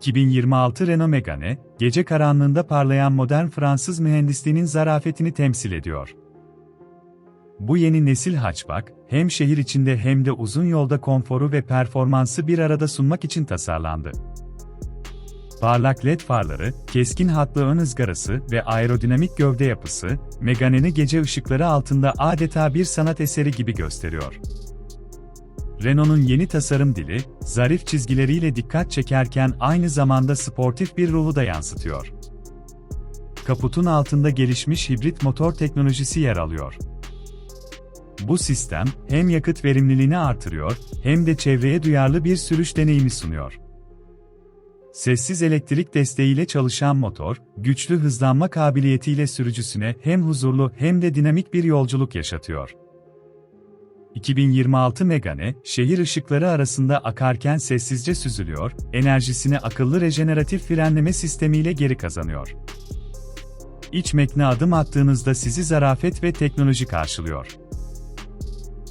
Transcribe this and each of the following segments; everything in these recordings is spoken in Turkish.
2026 Renault Megane, gece karanlığında parlayan modern Fransız mühendisliğinin zarafetini temsil ediyor. Bu yeni nesil hatchback, hem şehir içinde hem de uzun yolda konforu ve performansı bir arada sunmak için tasarlandı. Parlak led farları, keskin hatlı ön ızgarası ve aerodinamik gövde yapısı, Megane'ni gece ışıkları altında adeta bir sanat eseri gibi gösteriyor. Renault'un yeni tasarım dili, zarif çizgileriyle dikkat çekerken aynı zamanda sportif bir ruhu da yansıtıyor. Kaputun altında gelişmiş hibrit motor teknolojisi yer alıyor. Bu sistem, hem yakıt verimliliğini artırıyor, hem de çevreye duyarlı bir sürüş deneyimi sunuyor. Sessiz elektrik desteğiyle çalışan motor, güçlü hızlanma kabiliyetiyle sürücüsüne hem huzurlu hem de dinamik bir yolculuk yaşatıyor. 2026 Megane, şehir ışıkları arasında akarken sessizce süzülüyor, enerjisini akıllı rejeneratif frenleme sistemiyle geri kazanıyor. İç mekne adım attığınızda sizi zarafet ve teknoloji karşılıyor.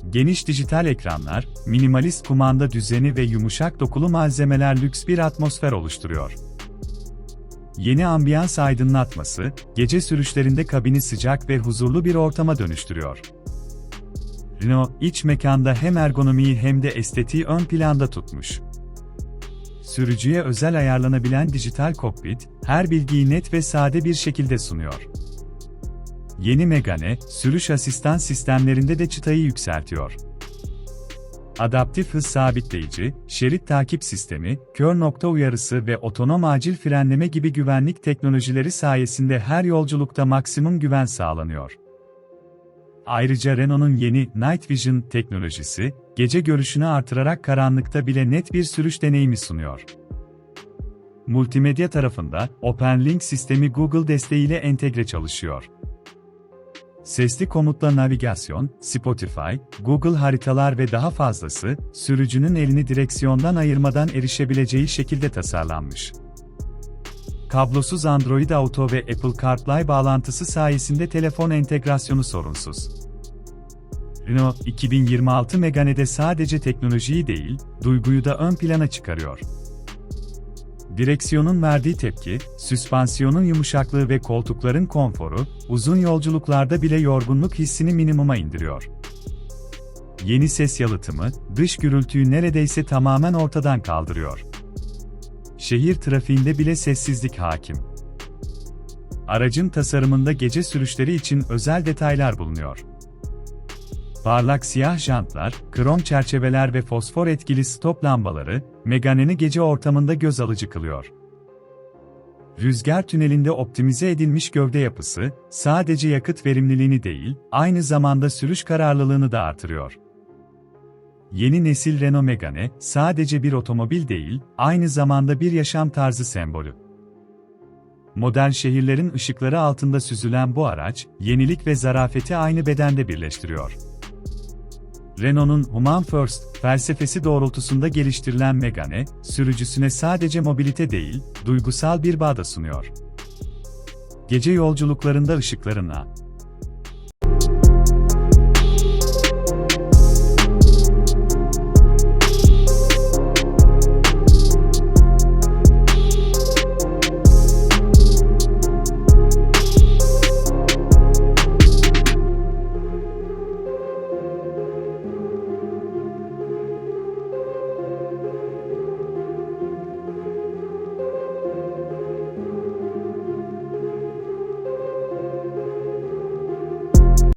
Geniş dijital ekranlar, minimalist kumanda düzeni ve yumuşak dokulu malzemeler lüks bir atmosfer oluşturuyor. Yeni ambiyans aydınlatması, gece sürüşlerinde kabini sıcak ve huzurlu bir ortama dönüştürüyor. Renault, iç mekanda hem ergonomiyi hem de estetiği ön planda tutmuş. Sürücüye özel ayarlanabilen dijital kokpit, her bilgiyi net ve sade bir şekilde sunuyor. Yeni Megane, sürüş asistan sistemlerinde de çıtayı yükseltiyor. Adaptif hız sabitleyici, şerit takip sistemi, kör nokta uyarısı ve otonom acil frenleme gibi güvenlik teknolojileri sayesinde her yolculukta maksimum güven sağlanıyor. Ayrıca Renault'un yeni Night Vision teknolojisi, gece görüşünü artırarak karanlıkta bile net bir sürüş deneyimi sunuyor. Multimedya tarafında, OpenLink sistemi Google desteğiyle entegre çalışıyor. Sesli komutla navigasyon, Spotify, Google haritalar ve daha fazlası, sürücünün elini direksiyondan ayırmadan erişebileceği şekilde tasarlanmış. Kablosuz Android Auto ve Apple CarPlay bağlantısı sayesinde telefon entegrasyonu sorunsuz. Renault 2026 Megane'de sadece teknolojiyi değil, duyguyu da ön plana çıkarıyor. Direksiyonun verdiği tepki, süspansiyonun yumuşaklığı ve koltukların konforu, uzun yolculuklarda bile yorgunluk hissini minimuma indiriyor. Yeni ses yalıtımı, dış gürültüyü neredeyse tamamen ortadan kaldırıyor. Şehir trafiğinde bile sessizlik hakim. Aracın tasarımında gece sürüşleri için özel detaylar bulunuyor. Parlak siyah jantlar, krom çerçeveler ve fosfor etkili stop lambaları, Megane'ni gece ortamında göz alıcı kılıyor. Rüzgar tünelinde optimize edilmiş gövde yapısı, sadece yakıt verimliliğini değil, aynı zamanda sürüş kararlılığını da artırıyor. Yeni nesil Renault Megane, sadece bir otomobil değil, aynı zamanda bir yaşam tarzı sembolü. Modern şehirlerin ışıkları altında süzülen bu araç, yenilik ve zarafeti aynı bedende birleştiriyor. Renault'un Human First felsefesi doğrultusunda geliştirilen Megane, sürücüsüne sadece mobilite değil, duygusal bir bağ da sunuyor. Gece yolculuklarında ışıklarına,